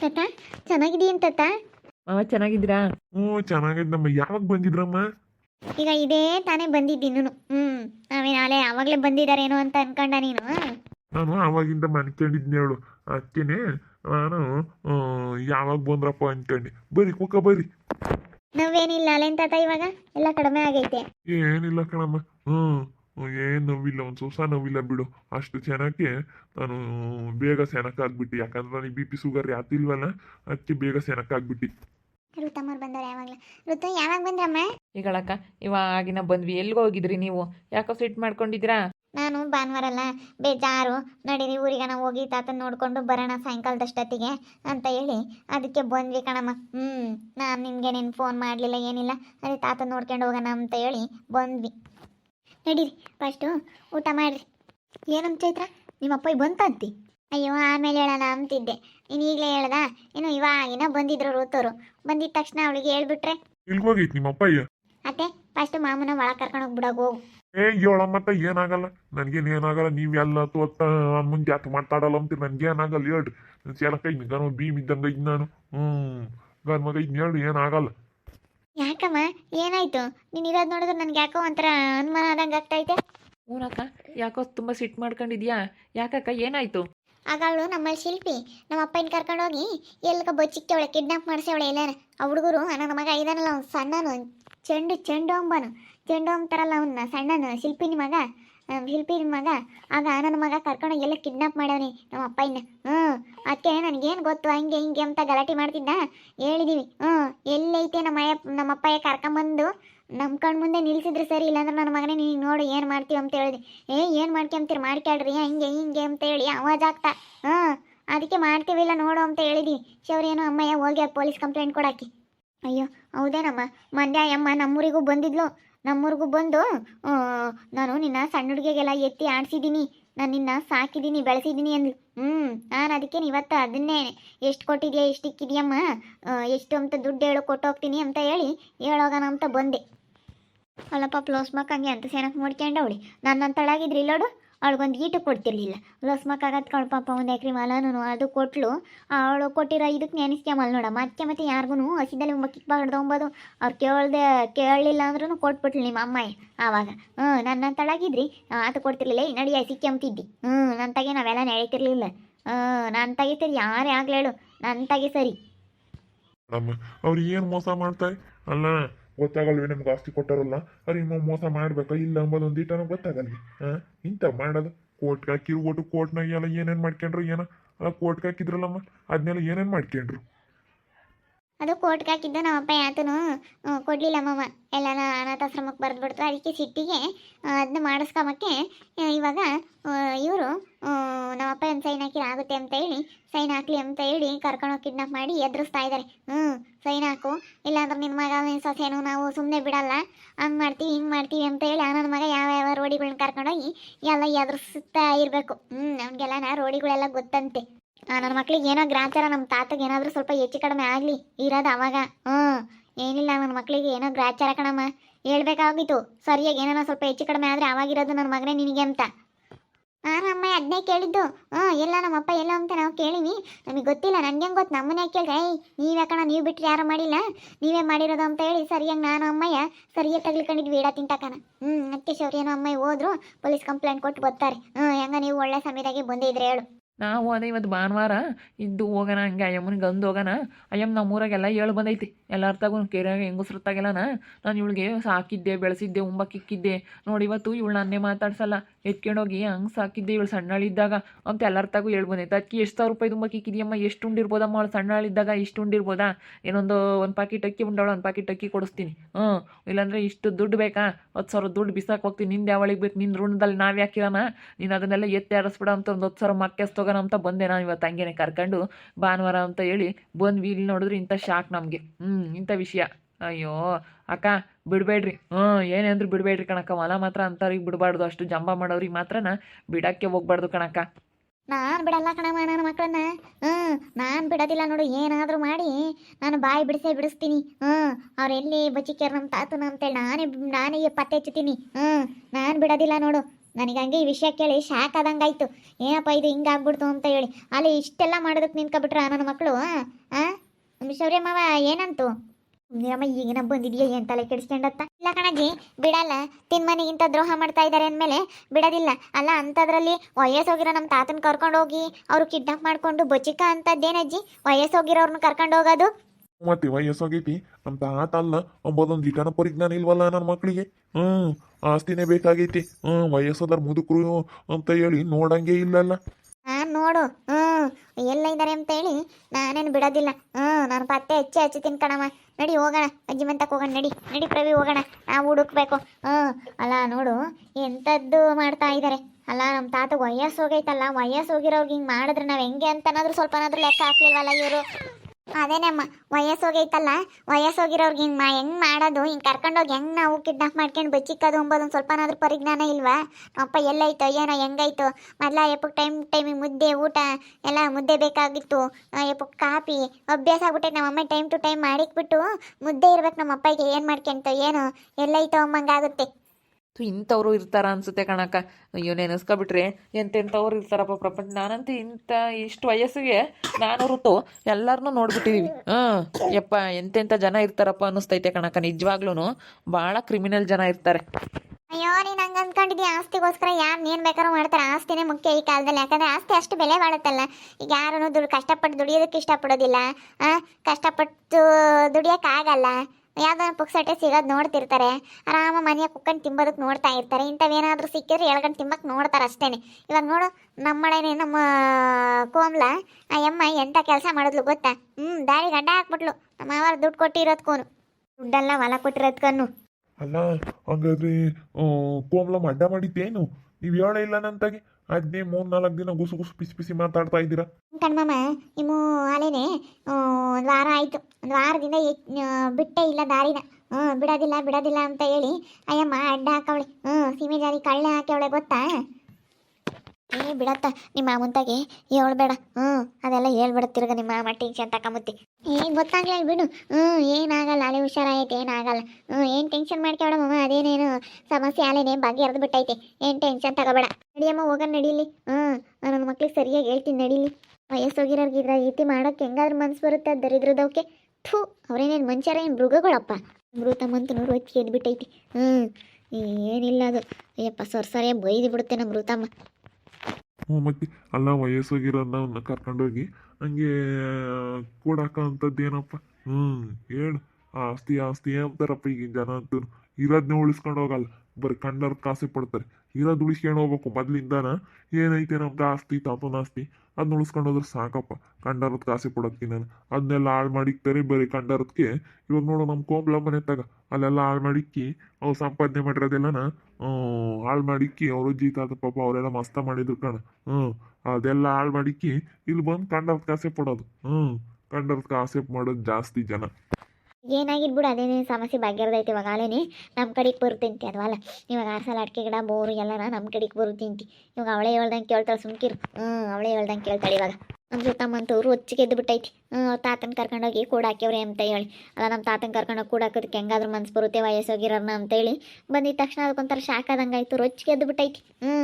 ತಾತ? ಚೆನ್ನಾಗಿದೀಯನ್ ತಾತ? ಮಾವ ಚೆನ್ನಾಗಿದ್ದೀರಾ? ಹ್ಞೂ ಚೆನ್ನಾಗಿದ್ದಮ್ಮ ಯಾವಾಗ ಬಂದಿದ್ರಮ್ಮ? ಈಗ ಇದೇ ತಾನೇ ಬಂದಿದ್ದೀನು ಹ್ಮ್ ನಾವೇ ನಾಳೆ ಆವಾಗಲೇ ಬಂದಿದ್ದಾರೇನೋ ಅಂತ ಅನ್ಕೊಂಡ ನೀನು. ನಾನು ಆವಾಗಿಂದ ಮನ್ಕೊಂಡಿದ್ನ ಹೇಳು ಅದಕ್ಕೇನೆ ನಾನು ಯಾವಾಗ ಬಂದ್ರಪ್ಪ ಅನ್ಕೊಂಡೆ. ಬರಿ ಕುಕ್ಕ ಬರಿ. ನಾವೇನಿಲ್ಲ ಅಲ್ಲೇನ್ ತಾತ ಇವಾಗ? ಎಲ್ಲ ಕಡಿಮೆ ಆಗೈತೆ. ಏನಿಲ್ಲ ಕಣಮ್ಮ. ಹ್ಞೂ ಏನು ನೋವಿಲ್ಲ ಒಂದು ಸೊಸ ನೋವಿಲ್ಲ ಬಿಡು. ಅಷ್ಟು ಚೆನ್ನಾಗಿ ನಾನು ಬೇಗ ಸೆನಕ್ಕಾಗ್ಬಿಟ್ಟು ಯಾಕಂದ್ರೆ ನನಗೆ ಬಿ ಪಿ ಶುಗರ್ ಯಾತಿಲ್ವಲ್ಲ ಅದಕ್ಕೆ ಬೇಗ ಸೆನಕ್ಕಾಗ್ಬಿಟ್ಟು ಆಗ್ಬಿಟ್ಟಿ. ಬಂದವ್ರು ಯಾವಾಗ್ಲ. ಋತು ಯಾವಾಗ ಬಂದ್ರಮ್ಮ? ಈಗಳಕ್ಕ ಇವಾಗಿನ ಬಂದ್ವಿ. ಎಲ್ಗೆ ಹೋಗಿದ್ರಿ ನೀವು? ಯಾಕೋ ಸಿಟ್ ಮಾಡ್ಕೊಂಡಿದ್ರಾ ನಾನು ಭಾನುವಾರ ಅಲ್ಲ ಬೇಜಾರು. ನಡೀರಿ ಊರಿಗೆ ನಾವು ಹೋಗಿ ತಾತನ ನೋಡ್ಕೊಂಡು ಬರೋಣ ಸಾಯಂಕಾಲದಷ್ಟೊತ್ತಿಗೆ ಅಂತ ಹೇಳಿ ಅದಕ್ಕೆ ಬಂದ್ವಿ ಕಣಮ್ಮ. ಹ್ಮ್ ನಾನು ನಿಮ್ಗೆ ನೀನು ಫೋನ್ ಮಾಡಲಿಲ್ಲ ಏನಿಲ್ಲ. ಅದೇ ತಾತನ ನೋಡ್ಕೊಂಡು ಹೋಗೋಣ ಅಂತ ಹೇಳಿ ಬಂದ್ವಿ. ನಡೀರಿ ಫಸ್ಟು ಊಟ ಮಾಡಿರಿ. ಏನಂತ ಚೈತ್ರ? ನಿಮ್ಮ ಅಪ್ಪ ಬಂತಂತಿ? ಅಯ್ಯೋ ಆಮೇಲೆ ಹೇಳೋಣ ಅಂತಿದ್ದೆ. ನೀನು ಈಗಲೇ ಹೇಳ್ದ? ಏನು ಇವಾಗಿನ ಬಂದಿದ್ರು ರೋತೋರು. ಬಂದಿದ ತಕ್ಷಣ ಅವಳಿಗೆ ಹೇಳ್ಬಿಟ್ರೆ? ಇಲ್ಗೋಗೈತಿ ನಿಮ್ಮ ಅಪ್ಪಯ್ಯ? ಅತ್ತೆ ಫಸ್ಟ್ ಮಾಮನ ಒಳಗೆ ಕರ್ಕೊಂಡು ಬಿಡೋಗು ಹೋಗು. ಏ ಹೇಳಮ್ಮತ್ತ ಏನಾಗಲ್ಲ? ನನಗೇನು ಏನಾಗಲ್ಲ ನೀವು ಎಲ್ಲ ತೋತ್ತ ಮುಂದೆ ಯಾಕೆ ಮಾತಾಡಲ್ಲ ಅಂತ ನನ್ಗೇನಾಗಲ್ಲ ಹೇಳ್ರಿ. ಸೇಲಕ್ಕ ಇದ್ನ ಗನ ಭೀಮ್ ಇದ್ದಂಗೆ ಇದ್ ನಾನು. ಹ್ಮ್. ಗನ್ ಮಗ ಇದ್ನ ಹೇಳಿ ಏನಾಗಲ್ಲ. ಯಾಕಮ್ಮ? ಏನಾಯ್ತು? ನೀನು ಇರೋದು ನೋಡಿದ್ರೆ ನನಗೆ ಯಾಕೋ ಒಂಥರ ಅನುಮಾನ ಆದಂಗೆ ಆಗ್ತೈತೆ ಊರಕ್ಕ ಯಾಕೋ ತುಂಬ ಸಿಟ್ ಮಾಡ್ಕೊಂಡಿದ್ಯಾ? ಯಾಕಕ್ಕ ಏನಾಯ್ತು? ಆಗ ಅವಳು ನಮ್ಮಲ್ಲಿ ಶಿಲ್ಪಿ ನಮ್ಮ ಅಪ್ಪನ ಕರ್ಕೊಂಡು ಹೋಗಿ ಎಲ್ಲಕ ಬಚ್ಚಿಕ್ಕೆ ಅವಳೆ ಕಿಡ್ನಾಪ್ ಮಾಡಿಸವಳೆ ಎಲ್ಲಾರ ಆ ಹುಡುಗರು ನನ್ನ ಮಗ ಇದಾನಲ್ಲ ಅವ್ನು ಸಣ್ಣನು ಚೆಂಡು ಚೆಂಡು ಅಂಬನು ಚೆಂಡು ಅಂತಾರಲ್ಲ ಅವನ್ನ ಸಣ್ಣನು ಶಿಲ್ಪಿನ ಮಗ. ಶಿಲ್ಪಿನ ಮಗ. ಆಗ ನನ್ನ ಮಗ ಕರ್ಕೊಂಡು ಎಲ್ಲ ಕಿಡ್ನಾಪ್ ಮಾಡವನಿ ನಮ್ಮ ಅಪ್ಪಯ್ಯನ ಹ್ಞೂ ಅದಕ್ಕೆ ನನಗೇನು ಗೊತ್ತು, ಹಂಗೆ ಹಿಂಗೆ ಅಂತ ಗಲಾಟೆ ಮಾಡ್ತಿದ್ದ? ಹೇಳಿದೀವಿ. ಹ್ಞೂ, ಎಲ್ಲೈತೆ ನಮ್ಮ ಅಯ್ಯ, ನಮ್ಮ ಅಪ್ಪಯ್ಯ ಕರ್ಕೊಂಬಂದು ನಮ್ಮ ಕಣ್ ಮುಂದೆ ನಿಲ್ಸಿದ್ರು ಸರಿ, ಇಲ್ಲಾಂದ್ರೆ ನನ್ನ ಮಗನೇ ನೀನು ನೋಡು, ಏನು ಮಾಡ್ತೀವಿ ಅಂತ ಹೇಳಿದೆ. ಏ, ಏನು ಮಾಡ್ಕೊಂತೀರಿ ಮಾಡ್ಕೊಳ್ರಿ ಹಂಗೆ, ಹಿಂಗೆ ಅಂತ ಹೇಳಿ ಆವಾಜ್ ಆಗ್ತಾ. ಹಾಂ ಅದಕ್ಕೆ ಮಾಡ್ತೀವಿಲ್ಲ ನೋಡು ಅಂತ ಹೇಳಿದ್ವಿ. ಶೌರ್ಯನು ಅಮ್ಮಯ್ಯ ಹೋಗಿ ಪೊಲೀಸ್ ಕಂಪ್ಲೇಂಟ್ ಕೊಡಾಕಿ. ಅಯ್ಯೋ, ಹೌದೇನಮ್ಮ? ಮಂಡ್ಯ ಅಮ್ಮ ನಮ್ಮೂರಿಗೂ ಬಂದಿದ್ಲು. ನಮ್ಮೂರಿಗೂ ಬಂದು ನಾನು ನಿನ್ನ ಸಣ್ಣ ಹುಡುಗಿಗೆಲ್ಲ ಎತ್ತಿ ಆಡಿಸಿದ್ದೀನಿ. ನಾನು ನಿನ್ನ ಸಾಕಿದ್ದೀನಿ, ಬೆಳೆಸಿದ್ದೀನಿ ಅಂದ್ಲು. ಹ್ಞೂ, ನಾನು ಅದಕ್ಕೆ ಇವತ್ತು ಅದನ್ನೇ ಎಷ್ಟು ಕೊಟ್ಟಿದ್ಯಾ, ಎಷ್ಟು ಇಕ್ಕಿದ್ಯಮ್ಮ? ಎಷ್ಟು ಅಂತ ದುಡ್ಡು ಹೇಳು ಕೊಟ್ಟೋಗ್ತೀನಿ ಅಂತ ಹೇಳಿ ಹೇಳೋಗೋಣ ಅಂತ ಬಂದೆ. ಅಲ್ಲಪ್ಪ ಪ್ಲೋಸ್ ಮಕ್ಕಂಗೆ ಅಂತ ಸೇನಕ್ಕೆ ನೋಡ್ಕೊಂಡವಳಿ. ನನ್ನ ತಳಗಿದ್ರಿ, ಇಲ್ಲೋಡು. ಅವಳಿಗೊಂದು ಈಟು ಕೊಡ್ತಿರ್ಲಿಲ್ಲ. ಪ್ಲೋಸ್ ಮಕ್ಕಾಗತ್ ಕಳ್ ಪಾಪ ಒಂದು ಎಕ್ರೆ ಮಲನು ಅದು ಕೊಟ್ಲು. ಅವಳು ಕೊಟ್ಟಿರೋ ಇದಕ್ಕೆ ನೆನೆಸ್ಕೊಂಬಲ್ಲ ನೋಡ. ಮತ್ತೆ ಮತ್ತೆ ಯಾರಿಗೂ ಹಸಿದಲ್ಲಿ ಮಕ್ಕಿಕ್ಬಾರ್ದು ಅಂಬೋದು ಅವ್ರು ಕೇಳ್ದೆ, ಕೇಳಲಿಲ್ಲ ಅಂದ್ರೂ ಕೊಟ್ಬಿಟ್ಲು ನಿಮ್ಮ ಅಮ್ಮಾಯಿ ಆವಾಗ. ಹ್ಞೂ ನನ್ನ ತಳಗಿದ್ರಿ. ಆತ ಕೊಡ್ತಿರ್ಲಿಲ್ಲ. ಈ ನಡಿಯ ಸಿಕ್ಕಂತಿದ್ದಿ ಹ್ಞೂ ನನ್ನ ತಗೆ ನಾವೆಲ್ಲ ನಡೀತಿರ್ಲಿಲ್ಲ ಹ್ಞೂ ನನ್ನ ತೆಗಿತೀರಿ ಯಾರೇ ಆಗ್ಲೇಳು. ನನ್ನ ತಗೆ ಸರಿ. ಅವ್ರು ಏನು ಮೋಸ ಮಾಡ್ತಾರೆ ಅಲ್ಲ ಗೊತ್ತಾಗಲ್ವೇ ನಮ್ಗೆ ಆಸ್ತಿ ಕೊಟ್ಟಾರಲ್ಲ ಅವ್ರು ಇನ್ನೂ ಮೋಸ ಮಾಡ್ಬೇಕಾ? ಇಲ್ಲ ಅಂಬೋದು ಒಂದೀಟ ನಮ್ಗೆ ಗೊತ್ತಾಗಲ್ವಿ? ಹಾಂ ಇಂಥ ಮಾಡೋದು ಕೋರ್ಟ್ಗೆ ಹಾಕಿರ್ಬೋದು ಕೋರ್ಟ್ನಾಗ ಎಲ್ಲ ಏನೇನ್ ಮಾಡ್ಕೊಂಡ್ರು, ಏನೋ? ಕೋರ್ಟ್ಗೆ ಹಾಕಿದ್ರಲ್ಲಮ್ಮ ಅದನ್ನೆಲ್ಲ ಏನೇನು ಮಾಡ್ಕೊಂಡ್ರು? ಅದು ಕೋರ್ಟ್ಗೆ ಹಾಕಿದ್ದು ನಮ್ಮಪ್ಪ ಯಾತನು ಕೊಡಲಿಲ್ಲ ಮಮ್ಮ ಎಲ್ಲನ ಅನಾಥಾಶ್ರಮಕ್ಕೆ ಬರೆದ್ಬಿಡ್ತು. ಅದಕ್ಕೆ ಸಿಟ್ಟಿಗೆ ಅದನ್ನ ಮಾಡಿಸ್ಕೊಂಬಕ್ಕೆ ಇವಾಗ ಇವರು ನಮ್ಮಪ್ಪ ಏನು ಸೈನ್ ಹಾಕಿ ಆಗುತ್ತೆ ಅಂತ ಹೇಳಿ, ಸೈನ್ ಹಾಕ್ಲಿ ಅಂತ ಹೇಳಿ ಕರ್ಕೊಂಡೋಗಿ ಕಿಡ್ನಾಪ್ ಮಾಡಿ ಎದುರಿಸ್ತಾ ಇದ್ದಾರೆ ಹ್ಞೂ ಸೈನ್ ಹಾಕು. ಇಲ್ಲಾಂದ್ರೆ ನಿನ್ನ ಮಗ ಸೊಸೆನು ನಾವು ಸುಮ್ಮನೆ ಬಿಡಲ್ಲ. ಹಂಗೆ ಮಾಡ್ತೀವಿ, ಹಿಂಗೆ ಮಾಡ್ತೀವಿ ಅಂತ ಹೇಳಿ ನನ್ನ ಮಗ ಯಾವ ಯಾವ ರೋಡಿಗಳನ್ನ ಕರ್ಕೊಂಡೋಗಿ ಎಲ್ಲ ಎದುರಿಸ್ತಾ ಇರಬೇಕು. ಹ್ಞೂ ನಮಗೆಲ್ಲ ರೋಡಿಗಳೆಲ್ಲ ಗೊತ್ತಂತೆ. ನನ್ನ ಮಕ್ಳಿಗೆ ಏನೋ ಗ್ರಾಚಾರ ನಮ್ಮ ತಾತಗೆ ಏನಾದರೂ ಸ್ವಲ್ಪ ಹೆಚ್ಚು ಕಡಿಮೆ ಆಗಲಿ, ಇರೋದು ಅವಾಗ. ಹ್ಞೂ ಏನಿಲ್ಲ ನನ್ನ ಮಕ್ಳಿಗೆ ಏನೋ ಗ್ರಾಚಾರ ಕಣಮ್ಮ. ಹೇಳ್ಬೇಕಾಗಿತ್ತು, ಸರಿಯಾಗಿ ಏನೋ ಸ್ವಲ್ಪ ಹೆಚ್ಚು ಕಡಿಮೆ ಆದರೆ ಅವಾಗಿರೋದು ನನ್ನ ಮಗನೇ ನಿನಗೆ ಅಂತ. ನಾನು ಅಮ್ಮ ಅದನ್ನೇ ಕೇಳಿದ್ದು. ಹ್ಞೂ ಎಲ್ಲ ನಮ್ಮಪ್ಪ ಎಲ್ಲ ಅಂತ ನಾವು ಕೇಳೀನಿ ನಮಗೆ ಗೊತ್ತಿಲ್ಲ, ನನಗೆ ಹೆಂಗೆ ಗೊತ್ತು? ನಮ್ಮನ್ನೇ ಕೇಳಿದೆ ಏಯ್, ನೀವೇ ಕಣ, ನೀವು ಬಿಟ್ಟರೆ ಯಾರು ಮಾಡಿಲ್ಲ? ನೀವೇ ಮಾಡಿರೋದು ಅಂತ ಹೇಳಿ ಸರಿಯಾಗಿ ನಾನು, ಅಮ್ಮಯ್ಯ, ಸರಿಯಾಗಿ ತಗ್ಲಿಕೊಂಡಿದ್ವಿ ಬೇಡ ತಿಂತಕನ. ಹ್ಞೂ ಅದಕ್ಕೆ ಏನೋ ಅಮ್ಮಯ್ಯ ಹೋದ್ರು, ಪೊಲೀಸ್ ಕಂಪ್ಲೇಂಟ್ ಕೊಟ್ಟು ಬರ್ತಾರೆ. ಹ್ಞೂ ಹೆಂಗ ನೀವು ಒಳ್ಳೆ ಸಮಯದಾಗೆ ಬಂದಿದ್ರೆ ಹೇಳು. ನಾವು ಅದೇ ಇವತ್ತು ಭಾನುವಾರ ಇದ್ದು ಹೋಗೋಣ, ಹಂಗೆ ಅಯ್ಯಮ್ಮನಿಗೆ ಗಂದು ಹೋಗೋಣ. ಅಯ್ಯಮ್ಮ ನಮ್ಮ ಊರಾಗೆಲ್ಲ ಹೇಳು ಬಂದೈತಿ ಎಲ್ಲರ ತಗು ಕೆರೆಯಾಗ ಹೆಂಗಸ್ರತ್ತಾಗೆಲ್ಲನ ನಾನು ಇವಳಿಗೆ ಸಾಕಿದ್ದೆ, ಬೆಳೆಸಿದ್ದೆ ಉಂಬಕ್ಕಿಕ್ಕಿದ್ದೆ ನೋಡಿ ಇವತ್ತು ಇವಳು ನನ್ನೇ ಮಾತಾಡ್ಸಲ್ಲ. ಎತ್ಕೊಂಡೋಗಿ ಹಂಗೆ ಸಾಕಿದ್ದೆ ಇವಳು ಸಣ್ಣಳಿದ್ದಾಗ. ಅಂತ ಎಲ್ಲರ ತಗು ಹೇಳಿ ಬಂದೈತೆ. ಅದಕ್ಕೆ ಎಷ್ಟು ಸಾವಿರ ರೂಪಾಯಿ ಉಂಬಕ್ಕಿಕ್ಕಿದ್ಯಮ್ಮ ಎಷ್ಟು ಉಂಡಿರ್ಬೋದಮ್ಮ ಅವಳು ಸಣ್ಣಳಿದ್ದಾಗ? ಇಷ್ಟು ಉಂಡಿರ್ಬೋದಾ? ಏನೊಂದು ಒಂದು ಪಾಕಿಟ್ ಅಕ್ಕಿ ಉಂಡವಳು ಒಂದು ಪಾಕಿಟ್ ಅಕ್ಕಿ ಕೊಡಿಸ್ತೀನಿ. ಹ್ಞೂ. ಇಲ್ಲಾಂದ್ರೆ ಇಷ್ಟು ದುಡ್ಡು ಬೇಕಾ? ಹತ್ತು ಸಾವಿರ ದುಡ್ಡು ಬಿಸಾಕ್ ಹೋಗ್ತೀನಿ. ನಿಂದು ಯಾವಳಿಗೆ ಬೇಕು. ನಿನ್ನ ಋಣದಲ್ಲಿ ನಾವು ಯಾಕಿರೋಣ ನೀನು ಅದನ್ನೆಲ್ಲ ಎತ್ತಿ ಆರಿಸ್ಬಿಡ ಅಂತ ಒಂದು ಹತ್ತು ಸಾವಿರ ಮಕ್ಕೆಸ್ ತಗೋಣ ಅಂತ ಬಂದೆ ನಾನು ಇವತ್ತು ಹಂಗೇನೆ ಕರ್ಕೊಂಡು ಭಾನುವಾರ ಅಂತ ಹೇಳಿ ಬಂದ್ವಿ. ಇಲ್ಲಿ ನೋಡಿದ್ರೆ ಇಂಥ ಶಾಕ್ ನಮಗೆ. ಹ್ಞೂ ಇಂಥ ವಿಷಯ. ಅಯ್ಯೋ, ಅಕ್ಕ ಬಿಡಬೇಡ್ರಿ. ಹ್ಞೂ ಏನೇ ಅಂದ್ರೂ ಬಿಡಬೇಡ್ರಿ ಕಣಕ್ಕ. ಹೊಲ ಮಾತ್ರ ಅಂಥವ್ರಿಗೆ ಬಿಡಬಾರ್ದು. ಅಷ್ಟು ಜಂಬ ಮಾಡೋರಿಗೆ ಮಾತ್ರನ ಬಿಡಕ್ಕೆ ಹೋಗ್ಬಾರ್ದು ಕಣಕ್ಕ. ನಾನು ಬಿಡಲ್ಲ ಕಣಮ್ಮ, ನನ್ನ ಮಕ್ಕಳನ್ನ ಹ್ಞೂ ನಾನು ಬಿಡೋದಿಲ್ಲ ನೋಡು, ಏನಾದರೂ ಮಾಡಿ. ನಾನು ಬಾಯಿ ಬಿಡಿಸೇ ಬಿಡಿಸ್ತೀನಿ. ಹ್ಞೂ ಅವ್ರು ಎಲ್ಲಿ ಬಚ್ಚಿಕ್ಯಾರ ನಮ್ಮ ತಾತನ ಅಂತೇಳಿ ನಾನೇ ನಾನೇ ಪತ್ತೆ ಹಚ್ಚುತ್ತೀನಿ. ಹ್ಞೂ ನಾನು ಬಿಡೋದಿಲ್ಲ ನೋಡು. ನನಗೆ ಹಂಗೆ ಈ ವಿಷಯ ಕೇಳಿ ಶಾಕ್ ಆದಂಗಾಯ್ತು. ಏನಪ್ಪ ಇದು ಹಿಂಗಾಗ್ಬಿಡ್ತು ಅಂತ ಹೇಳಿ. ಅಲ್ಲಿ ಇಷ್ಟೆಲ್ಲ ಮಾಡೋದಕ್ಕೆ ನಿಂತ್ಕೊಬಿಟ್ರ ನನ್ನ ಮಕ್ಕಳು ಹಾಂ ಶೌರ್ಯ ಮಾವ ಏನಂತು? ನಿರಮ್ಮ ಈಗಿನ ಬಂದಿದೆಯಾ ಏನು ತಲೆ ಕೆಡಿಸ್ಕೊಂಡತ್ತ? ಇಲ್ಲ ಕಣಜ್ಜಿ, ಬಿಡಲ್ಲ. ತಿನ್ ತಿನ್ಮನಿಗಿಂತ ದ್ರೋಹ ಮಾಡ್ತಾ ಇದ್ದಾರೆ ಅಂದಮೇಲೆ ಬಿಡೋದಿಲ್ಲ. ಅಲ್ಲ ಅಂಥದ್ರಲ್ಲಿ ವಯಸ್ಸೋಗಿರೋ ನಮ್ಮ ತಾತನ ಕರ್ಕೊಂಡು ಹೋಗಿ ಅವರು ಕಿಡ್ನಾಪ್ ಮಾಡಿಕೊಂಡು ಬಚಿಕ ಅಂತದ್ದೇನಜ್ಜಿ? ವಯಸ್ಸೋಗಿರೋರ್ನ ಕರ್ಕೊಂಡು ಹೋಗೋದು ಮತ್ತೆ ವಯಸ್ಸಾಗೈತಿ ನಮ್ಮ ತಾತ ಅಲ್ಲ ಅಂಬೋದೊಂದು ಲಿಟನ ಪರಿಜ್ಞಾನ ಇಲ್ವಲ್ಲ ನನ್ನ ಮಕ್ಕಳಿಗೆ ಹ್ಞೂ ಆಸ್ತಿನೇ ಬೇಕಾಗೈತಿ ಹ್ಞೂ ವಯಸ್ಸದಾರ ಮುದುಕರು ಅಂತ ಹೇಳಿ ನೋಡಂಗೆ ಇಲ್ಲಲ್ಲ ನೋಡು ಹ್ಮ್ ಎಲ್ಲ ಇದ್ದಾರೆ ಅಂತ ಹೇಳಿ ನಾನೇನು ಬಿಡೋದಿಲ್ಲ ಹ್ಮ್ ನಾನು ಪತ್ತೆ ಹೆಚ್ಚಿ ಹಚ್ಚಿ ತಿನ್ಕಣಮ್ಮ ನಡಿ ಹೋಗೋಣ. ಅಜ್ಜಿ ಮಂತಕ್ಕೆ ಹೋಗೋಣ, ನಡಿ. ನಡಿ ಪ್ರವಿ ಹೋಗೋಣ. ನಾವು ಹುಡುಕ್ಬೇಕು. ಹ್ಮ್ ಅಲ್ಲ, ನೋಡು ಎಂಥದ್ದು ಮಾಡ್ತಾ ಇದ್ದಾರೆ ಅಲ್ಲ ನಮ್ಮ ತಾತ ವಯಸ್ಸು ಹೋಗೈತಲ್ಲ. ವಯಸ್ಸು ಹೋಗಿರೋರಿಗೆ ಹಿಂಗೆ ಮಾಡಿದ್ರೆ ನಾವು ಹೆಂಗೆ ಅಂತನಾದ್ರೂ ಸ್ವಲ್ಪನಾದ್ರೂ ಲೆಕ್ಕ ಹಾಕ್ಲಿಲ್ವಲ್ಲ ಇವರು? ಅದೇನಮ್ಮ ವಯಸ್ಸು ಹೋಗೈತಲ್ಲ ವಯಸ್ಸು ಹೋಗಿರೋರ್ಗೆ ಹಿಂಗೆ ಮಾ, ಹೆಂಗೆ ಮಾಡೋದು, ಹಿಂಗೆ ಕರ್ಕೊಂಡೋಗಿ ಹೆಂಗೆ ನಾವು ಕಿಡ್ನಾಪ್ ಮಾಡ್ಕೊಂಡು ಬಚ್ಚಿಕ್ಕದು ಅಂಬೋದು ಒಂದು ಸ್ವಲ್ಪನಾದ್ರೂ ಪರಿಜ್ಞಾನ ಇಲ್ವಾ? ಅಪ್ಪ ಎಲ್ಲೈತೋ ಏನೋ ಹೆಂಗೈತೋ ಮೊದಲ ಎಪ್ಪಕ್ಕೆ ಟೈಮ್, ಟೈಮಿಗೆ ಮುದ್ದೆ, ಊಟ, ಎಲ್ಲ ಮುದ್ದೆ ಬೇಕಾಗಿತ್ತು. ಎಪ್ಪಕ್ಕೆ ಕಾಫಿ, ಅಭ್ಯಾಸ ಆಗ್ಬಿಟ್ಟೈತೆ ನಮ್ಮಮ್ಮ ಟೈಮ್ ಟು ಟೈಮ್ ಮಾಡಿಕ್ಬಿಟ್ಟು ಮುದ್ದೆ ಇರ್ಬೇಕು ನಮ್ಮ ಅಪ್ಪಗೆ ಏನು ಮಾಡ್ಕೊಂತ, ಏನು ಎಲ್ಲೈತೋ ಅಮ್ಮಂಗಾಗುತ್ತೆ ಸೊ ಇಂಥವ್ರು ಇರ್ತಾರ ಅನ್ಸುತ್ತೆ ಕಣಕ್ಕ. ಅಯ್ಯೋ ನೆನೆಸ್ಕೊಬಿಟ್ರೆ ಎಂತೆಂಥವ್ರು ಇರ್ತಾರಪ್ಪ ಪ್ರಪಂಚ. ನಾನಂತೂ ಇಂಥ ಇಷ್ಟು ವಯಸ್ಸಿಗೆ ನಾನು ಋತು ಎಲ್ಲರನ್ನೂ ನೋಡ್ಬಿಟ್ಟಿದೀವಿ. ಹಾಂ, ಯಪ್ಪ ಎಂತೆಂಥ ಜನ ಇರ್ತಾರಪ್ಪ ಅನ್ನಿಸ್ತೈತೆ ಕಣಕ್ಕ. ನಿಜವಾಗ್ಲೂ ಭಾಳ ಕ್ರಿಮಿನಲ್ ಜನ ಇರ್ತಾರೆ. ಅಯ್ಯೋ, ನೀನು ಹಂಗೆ ಅಂದ್ಕೊಂಡಿದ್ಯಾ ಆಸ್ತಿಗೋಸ್ಕರ ಯಾರು ಏನು ಬೇಕಾದ್ರೂ ಮಾಡ್ತಾರೆ. ಆಸ್ತಿನೇ ಮುಖ್ಯ ಈ ಕಾಲದಲ್ಲಿ. ಯಾಕಂದ್ರೆ ಆಸ್ತಿ ಅಷ್ಟು ಬೆಲೆ ಬಾಳುತ್ತಲ್ಲ. ಈಗ ಯಾರೂ ದುಡ್ಡು ಕಷ್ಟಪಟ್ಟು ದುಡಿಯೋದಕ್ಕೆ ಇಷ್ಟಪಡೋದಿಲ್ಲ. ಕಷ್ಟಪಟ್ಟು ದುಡಿಯೋಕ್ಕಾಗಲ್ಲ. ಯಾವ್ದಾರ ಪುಕ್ಸಟ್ಟೆ ಸಿಗೋದು ನೋಡ್ತಿರ್ತಾರೆ. ಆರಾಮ ಮನೆಯ ಕುಕ್ಕಂಡು ತಿಂಬೋದಕ್ಕೆ ನೋಡ್ತಾ ಇರ್ತಾರೆ. ಇಂಥವೇನಾದರೂ ಸಿಕ್ಕಿದ್ರೆ ಎಳ್ಕೊಂಡು ತಿಂಬಕ್ಕೆ ನೋಡ್ತಾರೆ ಅಷ್ಟೇನೆ. ಇವಾಗ ನೋಡು, ನಮ್ಮಳೆನೆ ನಮ್ಮ ಕೋಮ್ಲ, ಆ ಯಮ್ಮ ಎಂಥ ಕೆಲಸ ಮಾಡಿದ್ಲು ಗೊತ್ತಾ? ಹ್ಞೂ ದಾರಿ ಗಡ್ಡ ಹಾಕ್ಬಿಟ್ಲು. ನಮ್ಮ ಮಾವಾರ ದುಡ್ಡು ಕೊಟ್ಟಿರೋದ್ಕೂ ದುಡ್ಡೆಲ್ಲ ಹೊಲ ಕೊಟ್ಟಿರೋದ್ಕನ್ನು ಅಲ್ಲ, ಹಂಗಾದ್ರೆ ಕೋಮ್ಲ ಮಡ್ಡ ಮಾಡಿದ್ದೇನು? ನೀವು ಹೇಳೇ ಇಲ್ಲ ನಂತಾಗೆ ಅದ್ನೇ ಮೂರ್ ನಾಲ್ಕು ದಿನ ಗುಸು ಗುಸು ಪಿಸಿ ಪಿಸಿ ಮಾತಾಡ್ತಾ ಇದ್ದೀರಾ? ಕಣ್ಮಮ್ಮ ನಿಮ್ಮ ಅಲೇನೆ ಒಂದು ವಾರ ಆಯ್ತು. ಒಂದು ವಾರದಿಂದ ಬಿಟ್ಟೇ ಇಲ್ಲ ದಾರಿನ. ಹ್ಞೂ ಬಿಡೋದಿಲ್ಲ ಬಿಡೋದಿಲ್ಲ ಅಂತ ಹೇಳಿ, ಅಯ್ಯಮ್ಮ, ಅಡ್ಡ ಹಾಕವಳೆ. ಹ್ಞೂ ಸೀಮೆ ಜಾರಿ ಕಳ್ಳೆ ಹಾಕ್ಯವಳೆ, ಗೊತ್ತಾ? ಏ, ಬಿಡತ್ತ, ನಿಮ್ಮ ಮಾಮಂತಾಗೆ ಹೇಳ್ಬೇಡ ಹ್ಞೂ ಅದೆಲ್ಲ ಹೇಳ್ಬೇಡ ತಿರ್ಗ ನಿಮ್ಮ ಮಾಮ ಟೆನ್ಷನ್ ತಕೊಂಬತ್ತಿ. ಏನು ಗೊತ್ತಾಗ್ಲಿಲ್ಲ ಬಿಡು. ಹ್ಞೂ ಏನಾಗಲ್ಲ, ಅಲೆ ಹುಷಾರಾಯ್ತು ಏನಾಗಲ್ಲ. ಹ್ಞೂ ಏನು ಟೆನ್ಷನ್ ಮಾಡ್ಕೊಬೇಡ ಮಾಮ, ಅದೇನೇನು ಸಮಸ್ಯೆ ಅಲ್ಲೇನೆ ಬಗೆಹರಿದು ಬಿಟ್ಟೈತೆ. ಏನು ಟೆನ್ಷನ್ ತಗೋಬೇಡ. ನಡಿಯಮ್ಮ ಹೋಗೋಣ ನಡೀಲಿ. ಹ್ಞೂ ನನ್ನ ಮಕ್ಳಿಗೆ ಸರಿಯಾಗಿ ಹೇಳ್ತೀನಿ, ನಡೀಲಿ. ವಯಸ್ಸೋಗಿರೋರ್ಗೆ ಇದ್ರ ರೀತಿ ಮಾಡೋಕ್ಕೆ ಹೆಂಗಾದ್ರೂ ಮನ್ಸು ಬರುತ್ತೆ ದರಿದ್ರದವಕ್ಕೆ ಥೂ, ಅವ್ರೇನೇನು ಮನುಷ್ಯರ ಏನು ಮೃಗಗಳಪ್ಪ. ಮೃತಮ್ಮಂತೂ ಮಂತು ನೋಡು ಹೊತ್ತಿಗೆ ಎದ್ಬಿಟ್ಟೈತಿ. ಹ್ಞೂ ಏನಿಲ್ಲ ಅದು. ಅಯ್ಯಪ್ಪ ಸರ್ ಸರಿಯಾಗಿ ಬೈದು ಬಿಡುತ್ತೆ ನಮ್ಮ ಮೃತಮ್ಮ ಹ್ಞೂ ಮತ್ತೆ ಅಲ್ಲ ವಯಸ್ಸಾಗಿರೋದನ್ನ ಕರ್ಕೊಂಡೋಗಿ ಹಂಗೆ ಕೊಡಾಕ ಅಂಥದ್ದು ಏನಪ್ಪ? ಹ್ಞೂ ಹೇಳು. ಆಸ್ತಿ ಆಸ್ತಿ ಅಂತಾರಪ್ಪ ಈಗಿನ ಜನ ಅಂತೂ. ಇರೋದನ್ನೇ ಉಳಿಸ್ಕೊಂಡು ಹೋಗಲ್ಲ. ಬರೀ ಕಂಡರ್ ಕಾಸೆ ಪಡ್ತಾರೆ. ಇರೋದು ಉಳಿಸ್ಕೊಂಡು ಹೋಗ್ಬೇಕು? ಮೊದ್ಲಿಂದಾನ ಏನೈತೆ ನಮ್ದು ಆಸ್ತಿ ತಾತನ ಆಸ್ತಿ ಅದನ್ನ ಉಳಿಸ್ಕೊಂಡು ಹೋದ್ರೆ ಸಾಕಪ್ಪ. ಕಂಡರದ್ ಕಾಸೆ ಕೊಡೋದಕ್ಕೆ ನಾನು. ಅದನ್ನೆಲ್ಲ ಹಾಳು ಮಾಡಿಕ್ತಾರೆ ಬರೀ ಕಂಡರದ್ಕೆ. ಇವಾಗ ನೋಡು ನಮ್ಮ ಕೋಂಬ್ಲ ಮನೆ ತಗ ಅಲ್ಲೆಲ್ಲ ಹಾಳು ಮಾಡಿಕ್ಕಿ, ಅವ್ರು ಸಂಪಾದನೆ ಮಾಡಿರೋದೆಲ್ಲನ ಹಾಳು ಮಾಡಿಕ್ಕಿ, ಅವರು ಜೀತಾ ತಾತ ಪಾಪ ಅವರೆಲ್ಲ ಮಸ್ತ ಮಾಡಿದ್ರು ಕಣ. ಹ್ಞೂ ಅದೆಲ್ಲ ಹಾಳು ಮಾಡಿಕ್ಕಿ ಇಲ್ಲಿ ಬಂದು ಕಂಡರದ ಕಾಸೆ ಕೊಡೋದು. ಹ್ಞೂ ಕಂಡರದ ಕಾಸೆ ಮಾಡೋದು ಜಾಸ್ತಿ ಜನ. ಏನಾಗಿರ್ಬಿಡು ಅದೇನೇ ಸಮಸ್ಯೆ ಬಗೆಹರ್ದೈತೆ ಇವಾಗ. ಅಲ್ಲೇನೆ ನಮ್ಮ ಕಡೆಗೆ ಬರುತ್ತಂತೆ ಅದು ಅಲ್ಲ. ಇವಾಗ ಆರು ಸಲ ಅಡಿಕೆ ಗಿಡ, ಬೋರು ಎಲ್ಲನ ನಮ್ಮ ಕಡೆಗೆ ಬರುತ್ತಂತಿ. ಇವಾಗ ಅವಳೇ ಹೇಳ್ದಂಗೆ ಕೇಳ್ತಾಳೆ ಸುಮ್ಕಿರು. ಹ್ಞೂ ಅವಳೇ ಹೇಳ್ದಂಗೆ ಕೇಳ್ತಾಳೆ ಇವಾಗ. ನಮ್ಮ ಜೊತಮ್ಮಂತವ್ರು ಹೊಚ್ಚಿಗೆ ಎದ್ದು ಬಿಟ್ಟೈತಿ. ತಾತನ ಕರ್ಕೊಂಡೋಗಿ ಕೂಡ ಹಾಕ್ಯವ್ರೆ ಅಂತ ಹೇಳಿ. ಅಲ್ಲ ನಮ್ಮ ತಾತನ ಕರ್ಕೊಂಡೋಗಿ ಕೂಡ ಹಾಕೋದಕ್ಕೆ ಹೆಂಗಾದ್ರೂ ಮನ್ಸು ಬರುತ್ತೆ, ವಯಸ್ಸೋಗಿರೋರ್ನ ಅಂತೇಳಿ ಬಂದಿದ ತಕ್ಷಣ ಅದಕ್ಕೊಂಥರ ಶಾಕ್ ಆದಂಗೆ ಆಯಿತು ರೊಚ್ಚಿಗೆ ಎದ್ದು ಬಿಟ್ಟೈತಿ. ಹ್ಞೂ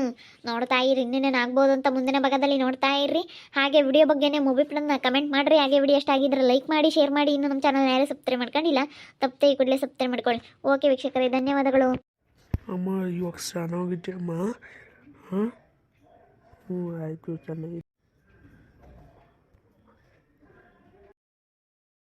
ನೋಡ್ತಾ ಇರಿ, ಇನ್ನೇನೇನು ಆಗ್ಬೋದು ಅಂತ ಮುಂದಿನ ಭಾಗದಲ್ಲಿ ನೋಡ್ತಾ ಇರ್ರಿ. ಹಾಗೆ ವಿಡಿಯೋ ಬಗ್ಗೆನೇ ಮೂವಿ ಪ್ಲನ್ನ ಕಮೆಂಟ್ ಮಾಡಿರಿ. ಹಾಗೆ ವಿಡಿಯೋ ಆಗಿದ್ರೆ ಲೈಕ್ ಮಾಡಿ ಶೇರ್ ಮಾಡಿ. ಇನ್ನು ನಮ್ಮ ಚಾನಲ್ ಯಾರೇ ಸಬ್ಸ್ಕ್ರೈಬ್ ಮಾಡ್ಕೊಂಡಿಲ್ಲ, ತಪ್ಪದೆ ಕೂಡಲೇ ಸಬ್ಸ್ಕ್ರೈಬ್ ಮಾಡ್ಕೊಳ್ಳಿ. ಓಕೆ ವೀಕ್ಷಕರೇ, ಧನ್ಯವಾದಗಳು. ಅಮ್ಮ, ಇವಾಗ ಚೆನ್ನಾಗಿದ್ದೆ, ಅಮ್ಮ. ಹಾಂ? ಹ್ಞೂ ಆಯಿತು ಚೆನ್ನಾಗಿ